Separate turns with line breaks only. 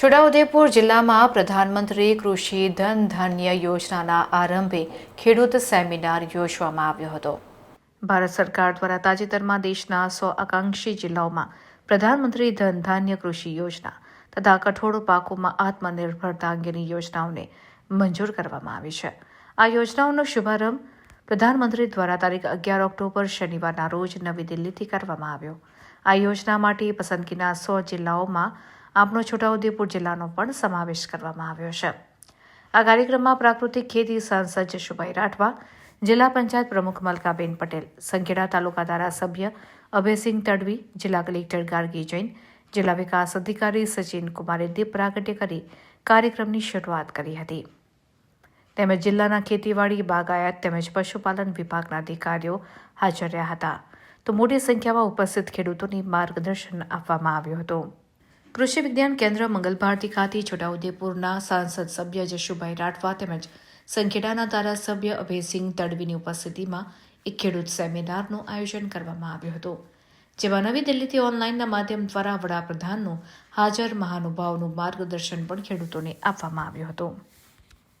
છોટાઉદેપુર જિલ્લામાં પ્રધાનમંત્રી કૃષિ ધન ધાન્ય યોજનાના આરંભે ખેડૂત સેમિનાર યોજવામાં આવ્યો હતો. ભારત સરકાર દ્વારા તાજેતરમાં દેશના સો આકાંક્ષી જિલ્લાઓમાં પ્રધાનમંત્રી ધન ધાન્ય કૃષિ યોજના તથા કઠોળ પાકોમાં આત્મનિર્ભરતા અંગેની યોજનાઓને મંજૂર કરવામાં આવી છે. આ યોજનાઓનો શુભારંભ પ્રધાનમંત્રી દ્વારા તારીખ અગિયાર ઓક્ટોબર શનિવારના રોજ નવી દિલ્હીથી કરવામાં આવ્યો. આ યોજના માટે પસંદગીના સો જિલ્લાઓમાં આપણો છોટાઉદેપુર જિલ્લાનો પણ સમાવેશ કરવામાં આવ્યો છે. આ કાર્યક્રમમાં પ્રાકૃતિક ખેતી સાંસદ જશુભાઈ રાઠવા, જિલ્લા પંચાયત પ્રમુખ મલકાબેન પટેલ, સંખેડા તાલુકા ધારાસભ્ય અભયસિંહ તડવી, જિલ્લા કલેક્ટર ગાર્ગી જૈન, જિલ્લા વિકાસ અધિકારી સચિન કુમારે દીપ પ્રાગટ્ય કરી કાર્યક્રમની શરૂઆત કરી હતી. તેમજ જિલ્લાના ખેતીવાડી, બાગાયત તેમજ પશુપાલન વિભાગના અધિકારીઓ હાજર રહ્યા હતા. તો મોટી સંખ્યામાં ઉપસ્થિત ખેડૂતોને માર્ગદર્શન આપવામાં આવ્યું હતું. કૃષિ વિજ્ઞાન કેન્દ્ર મંગલભારતી ખાતે છોટાઉદેપુરના સાંસદ સભ્ય જશુભાઈ રાઠવા તેમજ સંખેડાના ધારાસભ્ય અભયસિંહ તડવીની ઉપસ્થિતિમાં એક ખેડૂત સેમિનારનું આયોજન કરવામાં આવ્યું હતું, જેમાં નવી દિલ્હીથી ઓનલાઈનના માધ્યમ દ્વારા વડાપ્રધાનનું હાજર મહાનુભાવનું માર્ગદર્શન પણ ખેડૂતોને આપવામાં આવ્યું હતું.